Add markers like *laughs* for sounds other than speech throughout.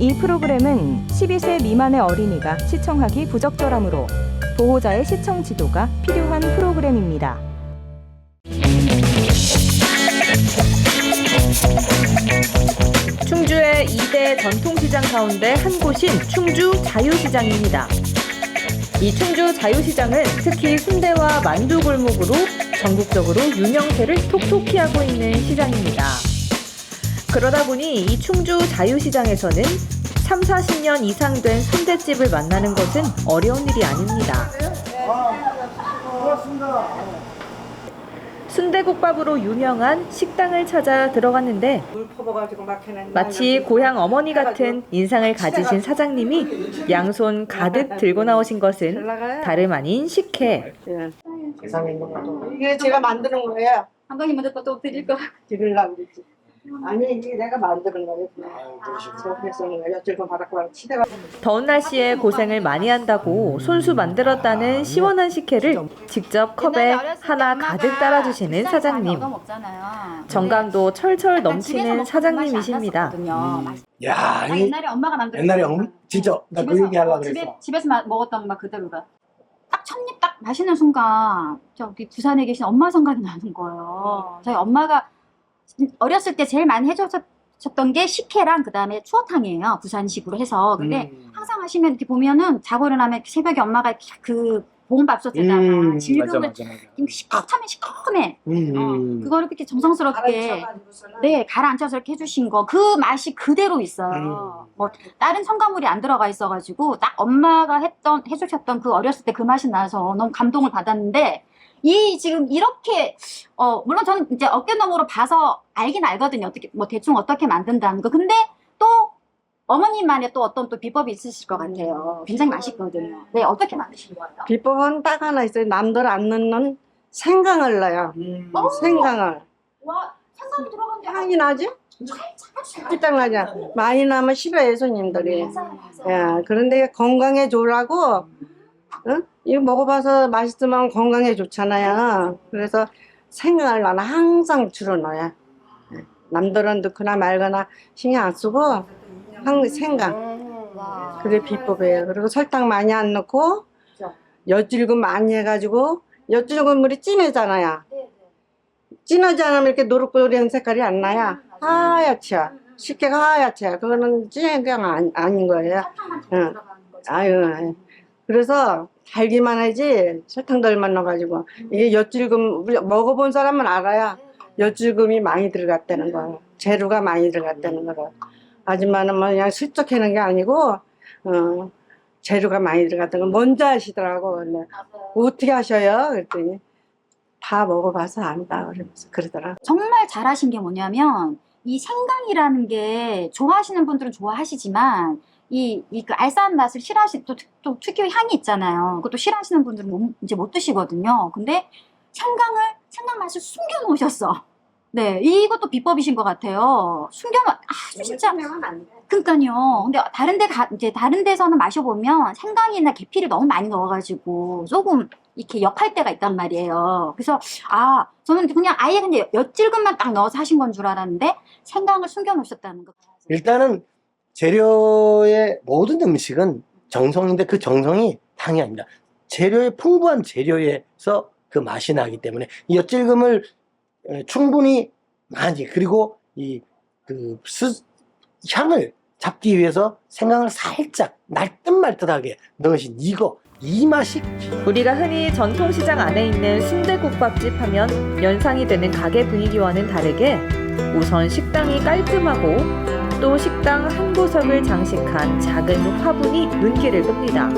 이 프로그램은 12세 미만의 어린이가 시청하기 부적절하므로 보호자의 시청 지도가 필요한 프로그램입니다. 충주의 2대 전통시장 가운데 한 곳인 충주 자유시장입니다. 이 충주 자유시장은 특히 순대와 만두 골목으로 전국적으로 유명세를 톡톡히 하고 있는 시장입니다. 그러다 보니 이 충주 자유시장에서는 3, 40년 이상 된 순대집을 만나는 것은 어려운 일이 아닙니다. 순대국밥으로 유명한 식당을 찾아 들어갔는데 마치 고향 어머니 같은 인상을 가지신 사장님이 양손 가득 들고 나오신 것은 다름 아닌 식혜. 예. 세상에 있는 것도 이게 제가 만드는 거예요 한강이 먼저 또 드릴 거. 드리려고 그랬지 아니 이게 내가 만드는 엿질고 바닥바닥 치대가 더운 날씨에 고생을 많이 한다고 손수 만들었다는 시원한 식혜를 직접 컵에 하나 가득 따라주시는 사장님. 정감도 철철 넘치는 사장님이십니다. 야, 나 이 옛날에 엄마가 만들었 옛날에 엄, 진짜 나 그 얘기 하려고 그랬어. 집에서 마- 먹었던 맛 그대로다. 딱 첫입 딱 마시는 순간 저기 부산에 계신 엄마 생각이 나는 거예요. 저희 엄마가 어렸을 때 제일 많이 해주셨던 게 식혜랑 그 다음에 추어탕이에요. 부산식으로 해서. 근데 음. 항상 하시면 이렇게 보면은 자고 일어나면 새벽에 엄마가 그 보온밥솥에다가 음, 맞아, 질병을 맞아, 맞아. 시커하면 시커매. 음, 어, 음. 그거를 그렇게 정성스럽게 네 가라앉혀서 이렇게 해주신 거 그 맛이 그대로 있어요. 음. 뭐 다른 첨가물이 안 들어가 있어가지고 딱 엄마가 했던 해주셨던 그 어렸을 때 그 맛이 나서 너무 감동을 받았는데 이 지금 이렇게 어 물론 저는 이제 어깨너머로 봐서 알긴 알거든요. 어떻게 뭐 대충 어떻게 만든다는 거. 근데 또 어머님만의 또 어떤 또 비법이 있으실 것 같아요. 굉장히 맛있거든요. 네 어떻게 만드신 거예요? 비법은 딱 하나 있어요 남들 안 넣는 생강을 넣어요 음. 어? 생강을 와 생강이 들어간데 향이 나지? 살짝 나죠 많이 나면 싫어해 손님들이 맞아요, 맞아요. 예, 그런데 건강에 좋으라고, 응? 이거 먹어봐서 맛있으면 건강에 좋잖아요. 그래서 생강을 나는 항상 주로 넣어요. 예, 남들은 넣거나 말거나 신경 안 쓰고, 항, 생강. 와. 그게 비법이에요. 그리고 설탕 많이 안 넣고, 엿질금 많이 해가지고, 엿질금 물이 진하잖아요. 네, 네. 진하지 않으면 이렇게 노릇노릇한 색깔이 안 나요. 하얗죠. 쉽게 하얗죠. 그거는 진한 아니, 아닌 거예요. 응. 아유. 그래서 달기만 하지 설탕 덜만 넣어가지고 이게 엿질금 먹어본 사람은 알아야 엿질금이 많이 들어갔다는 거예요. 재료가 많이 들어갔다는 거를. 아줌마는 뭐 그냥 슬쩍 하는 게 아니고 어, 재료가 많이 들어갔다는 거 먼저 하시더라고. 근데 맞아요. 어떻게 하셔요? 그랬더니 다 먹어봐서 안다 그러면서 그러더라. 정말 잘하신 게 뭐냐면 이 생강이라는 게 좋아하시는 분들은 좋아하시지만 이, 이 그 알싸한 맛을 싫어하시 또, 특- 또 특유의 향이 있잖아요. 그것도 싫어하시는 분들은 못, 이제 못 드시거든요. 근데 생강을 생강 맛을 숨겨 놓으셨어. 네, 이것도 비법이신 것 같아요. 숨겨 놓 아주 진짜 그러니까요. 근데 다른 데 가, 이제 다른 데서는 마셔보면 생강이나 계피를 너무 많이 넣어가지고 조금 이렇게 역할 때가 있단 말이에요. 그래서 아 저는 그냥 아예 근데 엿질금만 딱 넣어서 하신 건 줄 알았는데 생강을 숨겨 놓으셨다는 거. 일단은 재료의 모든 음식은 정성인데 그 정성이 아닙니다. 재료의 풍부한 재료에서 그 맛이 나기 때문에 이 엿질금을 에, 충분히 많이 그리고 이그 향을 잡기 위해서 생강을 살짝 날듯말듯하게 넣으신 이거 이 맛이 우리가 흔히 전통시장 안에 있는 순대국밥집 하면 연상이 되는 가게 분위기와는 다르게 우선 식당이 깔끔하고 또 식당 한 구석을 장식한 작은 화분이 눈길을 끕니다.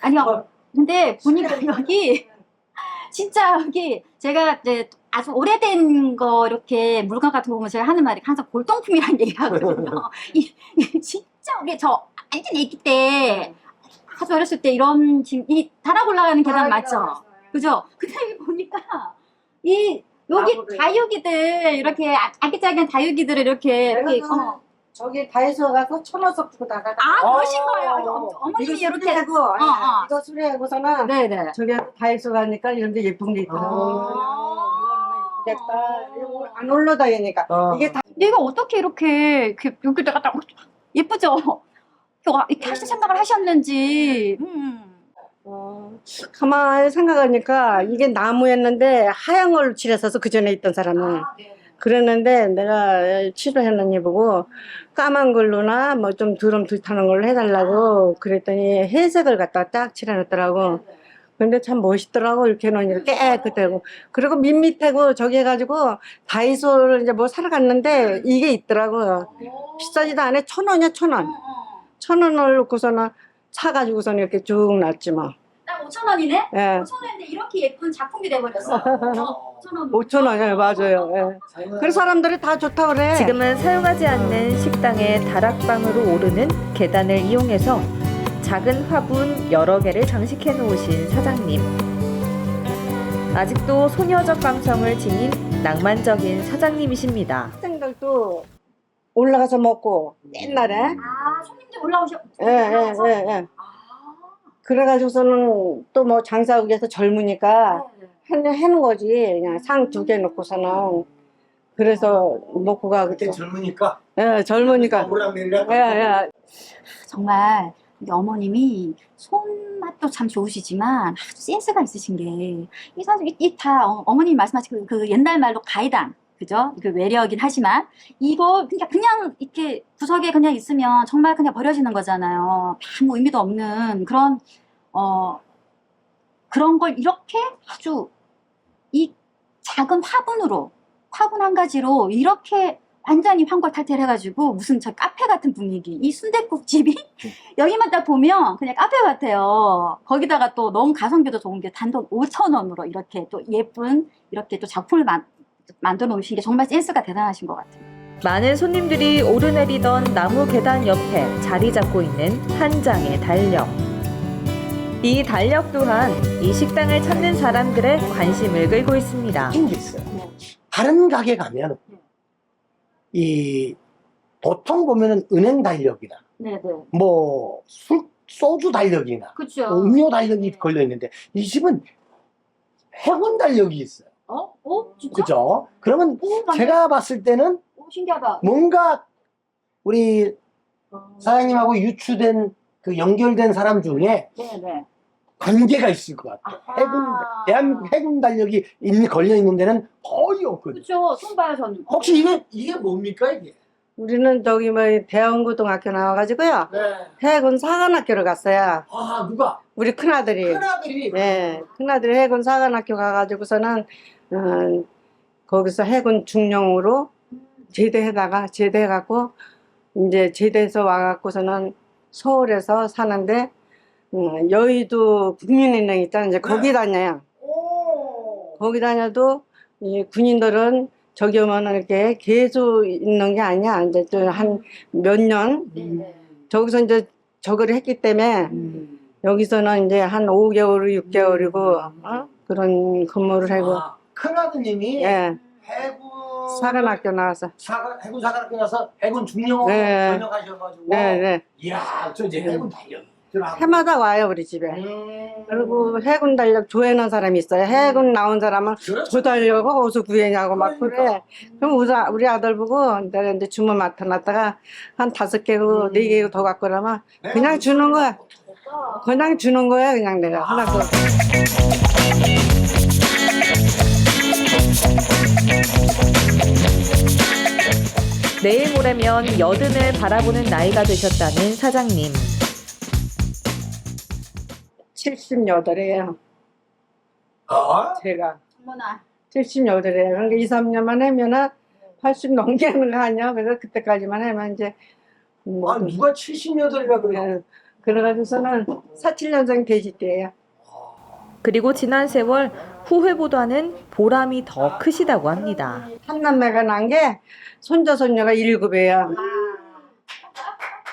아니요. 근데 보니까 여기 *laughs* 진짜 여기 제가 이제 아주 오래된 거 이렇게 물건 같은 거 보면 제가 하는 말이 항상 골동품이라는 *laughs* 얘기 하거든요. *laughs* 이, 이 진짜 우리 저 완전 애기 때 아주 어렸을 때 이런 지금 이 다락 올라가는 계단 맞죠? 그죠? 근데 여기 *laughs* 보니까 이 여기. 다육이들 이렇게 아- 아기자기한 다육이들을 이렇게 이렇게 어. 저기 다이소 가서 천 원씩 주고 나가다. 아 어. 그러신 거예요. 어, 어머님이 이거 이렇게 수리하고, 어, 어. 이거 수리하고서는 네네. 저기 다이소 가니까 이런 데 예쁜 게 있더라고. 아. 이거는 예쁘겠다. 이거 안 올라다니니까. 어. 이게 다 얘가 어떻게 이렇게 이렇게 여기다가 딱 예쁘죠? 와, 이렇게 하실 생각을 하셨는지. 음. 어, 가만히 생각하니까 이게 나무였는데 하얀 걸로 칠했어서 그 전에 있던 사람은 아, 네. 그랬는데 내가 치료했느니 보고 까만 걸로나 뭐 좀 드럼 들타는 걸로 해달라고 그랬더니 회색을 갖다 딱 칠해놨더라고. 근데 참 멋있더라고 이렇게 해놓으니까 깨끗하고 그리고 밋밋하고 저기 해가지고 다이소를 이제 뭐 사러 갔는데 이게 있더라고요. 비싸지도 않아 천 원이야 천 원. 천 원을 놓고서는 사가지고서는 이렇게 쭉 놨지 뭐. 딱 5천 원이네? 예. 5천 원인데 이렇게 예쁜 작품이 돼버렸어. 어, 5천 원. 5천 원이에요 맞아요. 예. 그래서 사람들이 다 좋다 그래. 지금은 사용하지 않는 식당의 다락방으로 오르는 계단을 이용해서 작은 화분 여러 개를 장식해 놓으신 사장님. 아직도 소녀적 감성을 지닌 낭만적인 사장님이십니다. 학생들도 올라가서 먹고 옛날에 아, 손님들 올라오셔. 예, 예, 예, 예. 아, 그래가지고서는 또 뭐 장사하기 위해서 젊으니까 네. 해는 해는 거지. 그냥 상 두 개 놓고서는. 그래서 먹고 가고 그때 젊으니까? 예 젊으니까. 오락내리락 예, 예. 정말 우리 어머님이 손맛도 참 좋으시지만 아주 센스가 있으신 게 이 사실 이다 어 머님 말씀하신 그, 그 옛날 말로 가이당 그죠? 그 외래어긴 하지만 이거 그냥 그냥 이렇게 구석에 그냥 있으면 정말 그냥 버려지는 거잖아요. 아무 의미도 없는 그런 어 그런 걸 이렇게 아주 이 작은 화분으로 화분 한 가지로 이렇게 완전히 환골탈태를 해가지고 무슨 저 카페 같은 분위기 이 순댓국 집이 *laughs* 여기만 딱 보면 그냥 카페 같아요. 거기다가 또 너무 가성비도 좋은 게 단돈 5천 원으로 이렇게 또 예쁜 이렇게 또 작품을 만, 만들어 놓으신 게 정말 센스가 대단하신 것 같아요. 많은 손님들이 오르내리던 나무 계단 옆에 자리 잡고 있는 한 장의 달력. 이 달력 또한 이 식당을 찾는 사람들의 관심을 끌고 있습니다. 게 있어요. 다른 가게 가면 이 보통 보면은 은행 달력이나 네 네. 뭐 술, 소주 달력이나 그렇죠. 음료 달력이 걸려 있는데 이 집은 해군 달력이 있어요. 어? 어? 진짜? 그죠? 그러면 오, 난- 제가 봤을 때는 오, 신기하다. 뭔가 우리 사장님하고 유추된 그 연결된 사람 중에 네네. 관계가 있을 것 같아요. 해군, 대한민국 해군 달력이 있는, 걸려 있는 데는 거의 없거든요. 그렇죠. 손 봐요 저는. 혹시 이게, 이게 뭡니까, 이게? 우리는 저기 뭐 대원고등학교 나와가지고요 네. 해군 사관학교를 갔어요. 아, 누가? 우리 큰아들이. 큰아들이. 예, 큰아들이 해군 사관학교 가가지고서는 어, 거기서 해군 중령으로 제대해다가 제대해갖고 이제 제대해서 와갖고서는 서울에서 사는데 어, 여의도 국민은행 있잖아요. 이제 거기 다녀요. 오. 거기 다녀도 이 군인들은 저기 오면은 이렇게 계속 있는 게 아니야. 이제 한 몇 년 네네. 저기서 이제 저거를 했기 때문에 음. 여기서는 이제 한 5개월, 6개월이고 어? 그런 근무를 하고 아, 큰아드님이 예. 해군 사관학교 나와서. 사관 해군 사관학교 나서 해군 중령으로 네. 전역하셔가지고. 네, 네. 이야 저 이제 해군 달력 해마다 와요 우리 집에. 음. 그리고 해군 달력 조회하는 사람이 있어요. 해군 나온 사람은 그렇죠. 저 달력을 어디서 구해냐고 막 그래 그러니까. 그럼 우리, 아- 우리 아들 보고 내가 이제 주문 맡아놨다가 한 다섯 개고 음. 네 개고 더 갖고 그러면 그냥 주는 거야. 그냥 주는 거야 그냥 내가. 하나 더 내일 모레면 여든을 바라보는 나이가 되셨다는 사장님. 78이에요 아? 제가 어머나. 78이에요. 그러니까 2, 3년만 하면은 80 넘게 하는 거 아니야? 그래서 그때까지만 하면 이제 뭐 아 누가 78이라 그래요? 네. 그래가지고서는 47년생 돼지 때예요. 그리고 지난 세월 후회보다는 보람이 더 크시다고 합니다. 삼남매가 난 게 손자 손녀가 일곱이에요.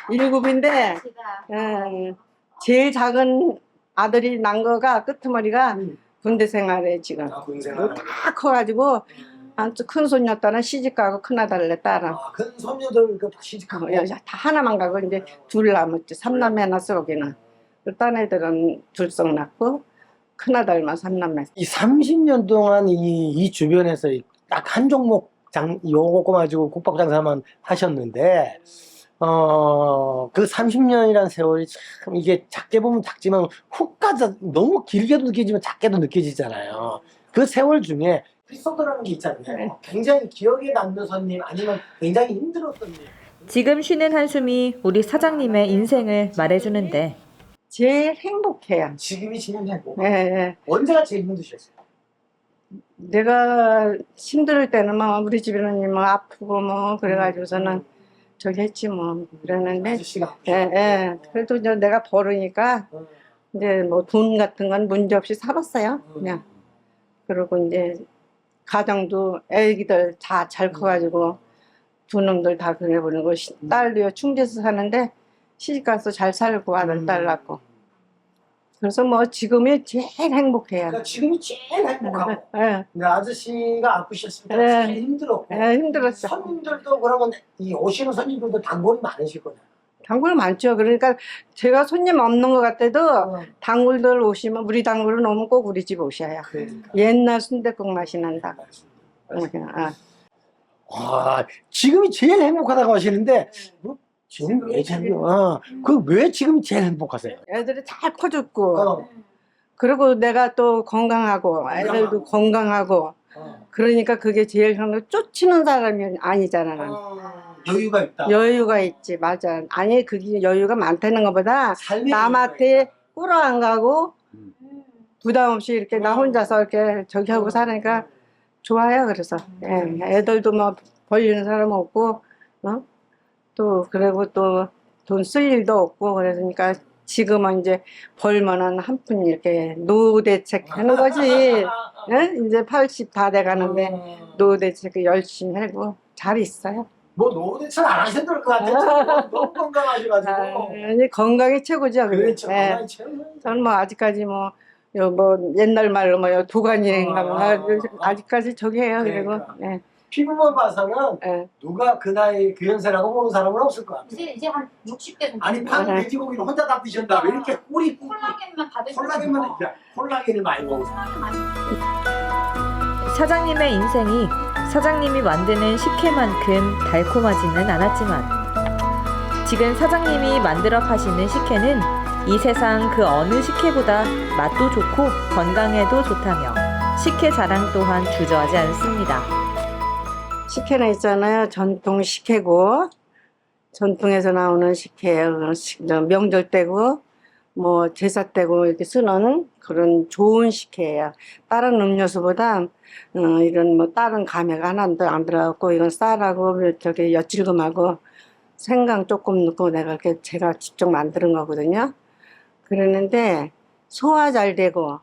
일곱인데 예, 제일 작은 아들이 난 거가 끄트머리가 음. 군대 생활에 지금 아, 군생활. 다 커가지고 한큰 손녀 딸은 시집 가고 큰 아들 딸은 아, 큰 손녀들 그다 시집가고. 어, 다 하나만 가고 이제 둘 남았지 삼남매 낳았어 거기는 딴 애들은 둘씩 낳고 큰 아들만 삼남매 이 30년 동안 이, 이 주변에서 딱 한 종목 장 요거 가지고 국밥 장사만 하셨는데 어, 그 30년이라는 세월이 참 이게 작게 보면 작지만 훅 가서 너무 길게도 느껴지면 작게도 느껴지잖아요. 그 세월 중에 에피소드라는 게 있잖아요. 굉장히 기억에 남는 손님 아니면 굉장히 힘들었던 일. 지금 쉬는 한숨이 우리 사장님의 인생을 말해주는데 제일 행복해요. 지금이 제일 행복. 예, 예. 언제가 제일 힘드셨어요? 내가 힘들 때는 뭐 우리 집에는 뭐 아프고 뭐 그래가지고서는 저기 했지 뭐 그랬는데 아저씨가 예, 예. 그래도 이제 내가 벌으니까 어, 이제 뭐 돈 같은 건 문제 없이 살았어요. 그냥 그리고 이제 가정도 애기들 다 잘 커가지고 두 놈들 다 그래버리고 시- 딸도 충주에서 사는데 시집가서 잘 살고 아들 딸 낳고 그래서 뭐 지금이 제일 행복해요. 그러니까 지금이 제일 행복하고 예, 근데 아저씨가 아프셨을 때 네. 제일 힘들었고 예, 힘들었어. 손님들도 그러면 이 오시는 손님들도 단골이 많으실 거잖아요. 단골 많죠. 그러니까 제가 손님 없는 것 같아도 어, 단골들 오시면 우리 단골은 오면 꼭 우리 집 오셔요. 그러니까. 옛날 순댓국 맛이 난다. 그냥, 아. 아, 지금이 제일 행복하다고 하시는데 뭐, 지금 왜 제일 어, 그왜 지금이 제일 행복하세요? 애들이 잘 커졌고 어, 그리고 내가 또 건강하고 애들도 건강하고 어. 그러니까 그게 제일 행복. 쫓치는 사람이 아니잖아. 나는. 어, 여유가 있다. 여유가 있지 맞아. 아니 그게 여유가 많다는 것보다 삶의 남한테 꾸러 안 가고 음. 부담 없이 이렇게 나 혼자서 이렇게 저기 하고 사니까 좋아요. 그래서 예, 애들도 뭐 벌리는 사람 없고 어? 또 그리고 또 돈 쓸 일도 없고 그러니까 지금은 이제 벌면은 한푼 이렇게 노후 대책 하는 거지. *laughs* 예? 이제 80 다 돼 가는데 어. 노후 대책 열심히 하고 잘 있어요. 뭐 노후 대책 안 하셔도 될 것 같아요. *laughs* 너무 건강하셔가지고. 아, 아니, 건강이 최고죠. 그렇죠. 예. 건강이 최고예요. 저는 뭐 아직까지 뭐, 요 뭐 옛날 말로 뭐 도가니인가 뭐 아, 아직까지 저기 해요. 그리고 그러니까. 예, 피부만 봐서는 예. 누가 그 나이 그 연세라고 보는 사람은 없을 것 같아요. 이제 이제 한 60대 정도. 아니 방 네. 돼지고기를 혼자 다 드신다. 왜 이렇게 꿀이 꿀 콜라겐만 다들 콜라겐만 있냐? 콜라겐을 많이 먹어. 사장님의 인생이 사장님이 만드는 식혜만큼 달콤하지는 않았지만 지금 사장님이 만들어 파시는 식혜는 이 세상 그 어느 식혜보다 맛도 좋고 건강에도 좋다며 식혜 자랑 또한 주저하지 않습니다. 식혜는 있잖아요. 전통 식혜고 전통에서 나오는 식혜예요. 식- 저 명절 때고 뭐 제사 때고 이렇게 쓰는 그런 좋은 식혜예요. 다른 음료수보다 어, 이런 뭐 다른 감회가 하나도 안 들어갔고 이건 쌀하고 저기 엿질금하고 생강 조금 넣고 내가 이렇게 제가 직접 만드는 거거든요. 그러는데 소화 잘 되고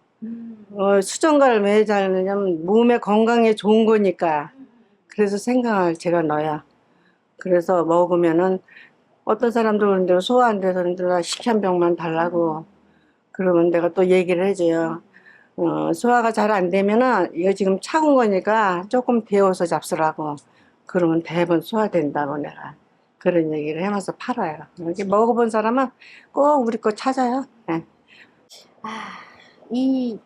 어, 수정과를 왜잘 넣냐면 몸에 건강에 좋은 거니까 그래서 생강을 제가 넣어요. 그래서 먹으면은 어떤 사람들 그런데 소화 안 돼서 나 식혜 한 병만 달라고 그러면 내가 또 얘기를 해줘요. 어, 소화가 잘 안 되면은 이거 지금 차가운 거니까 조금 데워서 잡수라고 그러면 대부분 소화된다고 내가 그런 얘기를 해면서 팔아요. 이렇게 먹어본 사람은 꼭 우리 거 찾아요. 네. 아, 이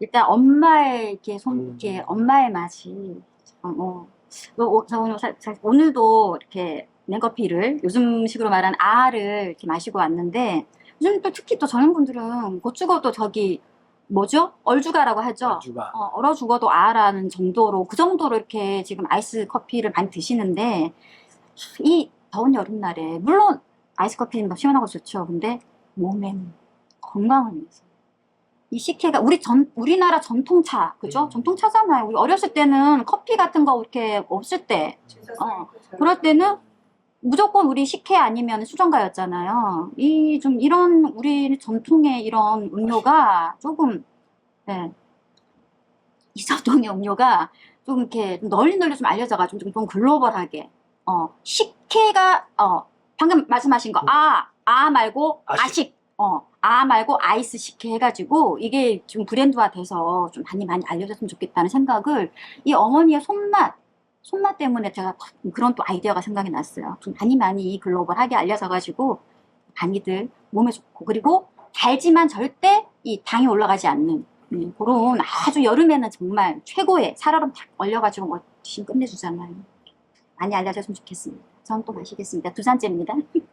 일단 엄마의 이렇게 손 음. 이렇게 엄마의 맛이 참, 어, 어, 어, 저 오늘, 사- 사- 오늘도 이렇게 냉커피를 요즘식으로 말하는 아를 이렇게 마시고 왔는데 요즘 또 특히 또 젊은 분들은 곧 죽어도 저기 뭐죠? 얼죽아라고 하죠. 주가. 어, 얼어 죽어도 아라는 정도로 그 정도로 이렇게 지금 아이스 커피를 많이 드시는데 이 더운 여름날에 물론 아이스 커피는 더 시원하고 좋죠. 근데 몸에는 건강을 위해서 이 식혜가 우리 전 우리나라 전통차 그죠? 음. 전통차잖아요. 우리 어렸을 때는 커피 같은 거 이렇게 없을 때 어, 그럴 때는 무조건 우리 식혜 아니면 수정가였잖아요. 이 좀 이런 우리 전통의 이런 음료가 조금 네. 이 전통의 음료가 좀 이렇게 좀 널리 널리 좀 알려져가지고 좀, 좀 글로벌하게 어 식혜가 어 방금 말씀하신 거 아아 말고 아식. 어 아 말고 아이스 식혜 해가지고 이게 좀 브랜드화 돼서 좀 많이 많이 알려졌으면 좋겠다는 생각을 이 어머니의 손맛 손맛 때문에 제가 그런 또 아이디어가 생각이 났어요. 좀 많이 많이 글로벌하게 알려져가지고 많이들 몸에 좋고 그리고 달지만 절대 이 당이 올라가지 않는 음, 그런 아주 여름에는 정말 최고의 살얼음 탁 얼려가지고 뭐 지금 끝내주잖아요. 많이 알려줬으면 좋겠습니다. 전 또 마시겠습니다. 두 잔째입니다. *laughs*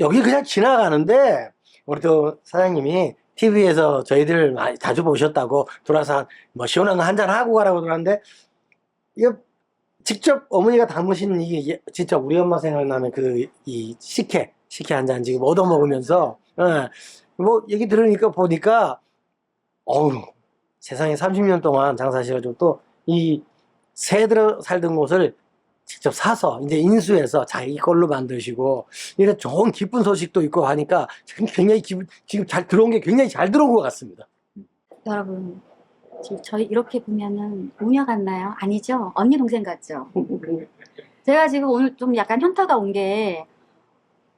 여기 그냥 지나가는데 우리 또 사장님이 TV에서 저희들 많이 자주 보셨다고 돌아서 뭐 시원한 거 한잔 하고 가라고 그러는데 이거 직접 어머니가 담으신 이게 예- 진짜 우리 엄마 생각나는 그 이 식혜 식혜 한 잔 지금 얻어 먹으면서 예. 뭐 얘기 들으니까 보니까 어우 세상에 30년 동안 장사하셔가지고 또이 새 들어 살던 곳을 직접 사서 이제 인수해서 자기 걸로 만드시고 이런 좋은 기쁜 소식도 있고 하니까 지금 굉장히 기분, 지금 잘 들어온 게 굉장히 잘 들어온 것 같습니다. 여러분, 지금 저희 이렇게 보면은 오녀 같나요? 아니죠? 언니 동생 같죠? *laughs* 제가 지금 오늘 좀 약간 현타가 온 게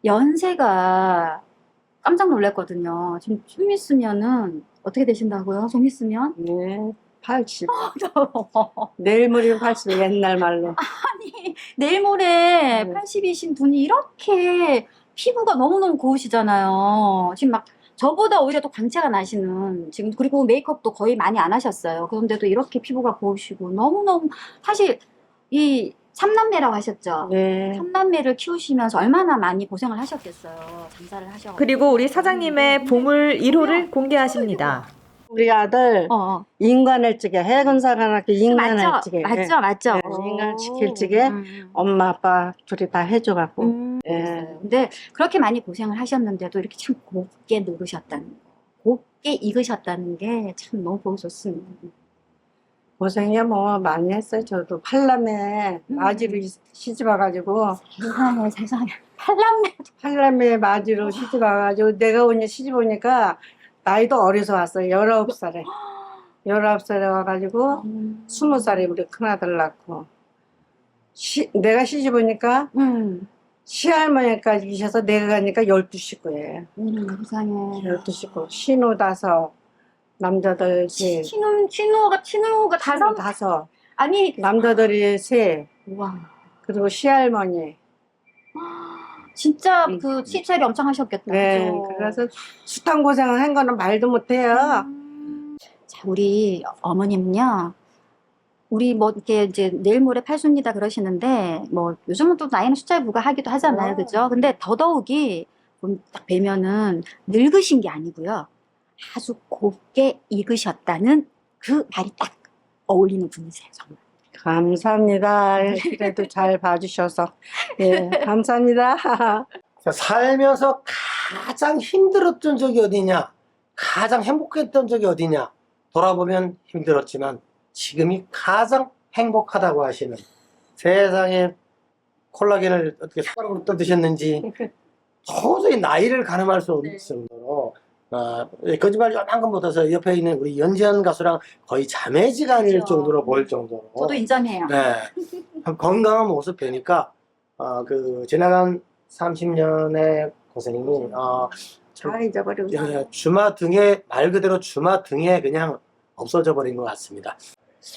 연세가 깜짝 놀랐거든요. 지금 좀 있으면은 어떻게 되신다고요? 좀 있으면? 네, 80. 내일 모레 80 옛날 말로. 아니 내일 모레 네. 80이신 분이 이렇게 피부가 너무너무 고우시잖아요. 지금 막 저보다 오히려 더 광채가 나시는 지금 그리고 메이크업도 거의 많이 안 하셨어요. 그런데도 이렇게 피부가 고우시고 너무너무 사실 이 삼남매라고 하셨죠. 네. 삼남매를 키우시면서 얼마나 많이 고생을 하셨겠어요. 장사를 하셔. 그리고 우리 사장님의 보물 1호를 공개하십니다. 우리 아들 어, 어. 인간을 찍게 해군사관학교 인간을 맞죠? 찍게 맞죠? 맞죠? 네, 인간 시킬 적에 음. 엄마 아빠 둘이 다 해줘갖고 음, 예. 근데 그렇게 많이 고생을 하셨는데도 이렇게 참 곱게 누르셨다는 거, 곱게 익으셨다는 게 참 너무 보기 좋습니다. 고생이야 뭐 많이 했어요 저도 팔남에 음. 마지로 이- 시집 와가지고 세상에 세상에 팔남매 팔남에 마지로 시집 와가지고 내가 오니 시집 오니까 나이도 어려서 왔어요. 열아홉 살에. *gasps* 열아홉 살에 와가지고 스무 살에 우리 큰아들 낳고. 시, 내가 시집 오니까 음, 시할머니까지 계셔서 내가 가니까 열두 식구예요. 음, 세상에. 열두 식구 신우 다섯 남자들 셋 신우 신우가 신우가 신우 다섯? 다섯. 아니 남자들이 셋 와. 그리고 시할머니 진짜 음. 그 시찰이 엄청 하셨겠다. 네 그죠? 그래서 숱한 고생을 한 거는 말도 못해요 음. 자, 우리 어머님은요. 우리 뭐 이렇게 이제 내일 모레 팔순이다 그러시는데 뭐 요즘은 또 나이는 숫자에 불과하기도 하잖아요. 어. 그죠? 근데 더더욱이 좀 딱 뵈면은 늙으신 게 아니고요. 아주 곱게 익으셨다는 그 말이 딱 어울리는 분이세요. 정말. 감사합니다 그래도 잘 봐주셔서 예 감사합니다 살면서 가장 힘들었던 적이 어디냐? 가장 행복했던 적이 어디냐? 돌아보면 힘들었지만 지금이 가장 행복하다고 하시는 세상에 콜라겐을 어떻게 숟가락으로 떠드셨는지 *laughs* 도저히 나이를 가늠할 수 없을 네. 정도로 어, 거짓말 요만큼 못해서 옆에 있는 우리 연지연 가수랑 거의 자매지간일 그죠. 정도로 보일 정도로 저도 인정해요. 네. 건강한 모습 뵈니까, 어, 그, 지나간 30년의 고생이, 어, 참, 잘 잊어버리고 예, 주마 등에, 말 그대로 주마 등에 그냥 없어져 버린 것 같습니다.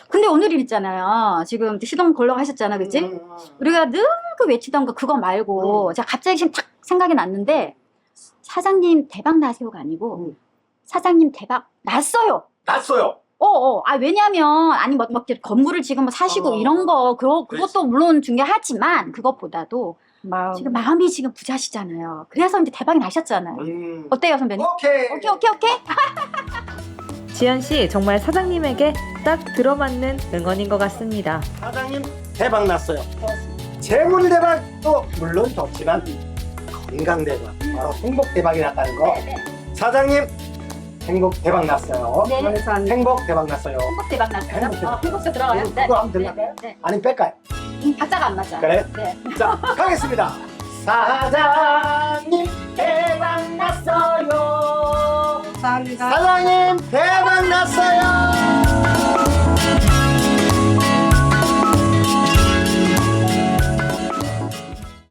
근데 오늘 일 있잖아요. 지금 시동 걸러 가셨잖아, 그치? 음, 우리가 늘 그 외치던 거 그거 말고 음. 제가 갑자기 지금 탁 생각이 났는데 사장님 대박 나세요가 아니고 음. 사장님 대박 났어요. 났어요! 어 어 아 왜냐면 아니 뭐, 뭐 이렇게 건물을 지금 뭐 사시고 어. 이런 거 그거 그것도 그렇지. 물론 중요하지만 그것보다도 마음 지금 마음이 지금 부자시잖아요. 그래서 이제 대박이 나셨잖아요. 음. 어때요 선배님? 오케이! 오케이 오케이 오케이. *laughs* 지연 씨 정말 사장님에게 딱 들어맞는 응원인 것 같습니다. 사장님, 대박 났어요. 재물 대박도 물론 좋지만, 건강 대박, 바로 행복 대박이 났다는 거. 사장님, 행복 대박 났어요. 네. 행복 대박 났어요. 행복 대박 났어요. 행복 대박. 어, 행복도 들어가요. 그거 한번 들어갈까요? 네, 네. 아니, 뺄까요? 음, 박자가 안 맞아요. 그래? 네. 자, 가겠습니다. 사장님 대박 났어요. 감사합니다 사장님 대박